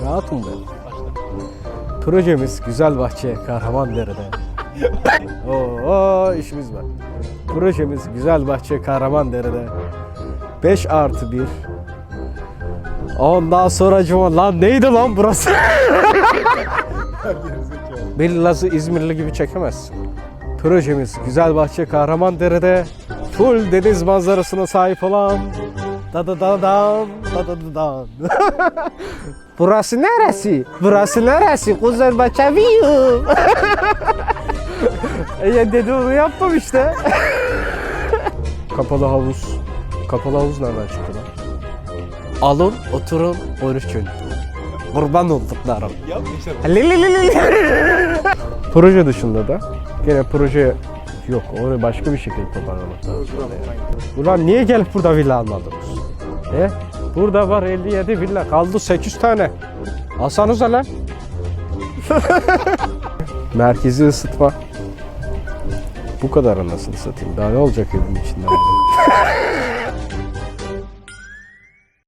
Rahatım ben. Projemiz Güzelbahçe Kahramandere'de. Oo işimiz var. Projemiz Güzelbahçe Kahramandere'de. 5 artı 1. Ondan sonra lan neydi lan burası? Billaz'ı İzmirli gibi çekemezsin. Projemiz Güzelbahçe Kahramandere'de full deniz manzarasına sahip olan da da da dam da da da dam. Burası neresi? Burası neresi? View. e ya dedi onu yapmam işte. Kapalı havuz. Kapalı havuz nereden çıktı lan? Alın, oturun, konuşun. Kurban olduklarım. Proje dışında da gene proje yok. Onu başka bir şekilde toparlamak lazım. Ulan niye gelip burada villa almadınız? E? Burada var 57 villa. Kaldı 8 tane. Alsanıza lan. Merkezi ısıtma. Bu kadar anasını satayım. Daha ne olacak evin içinde?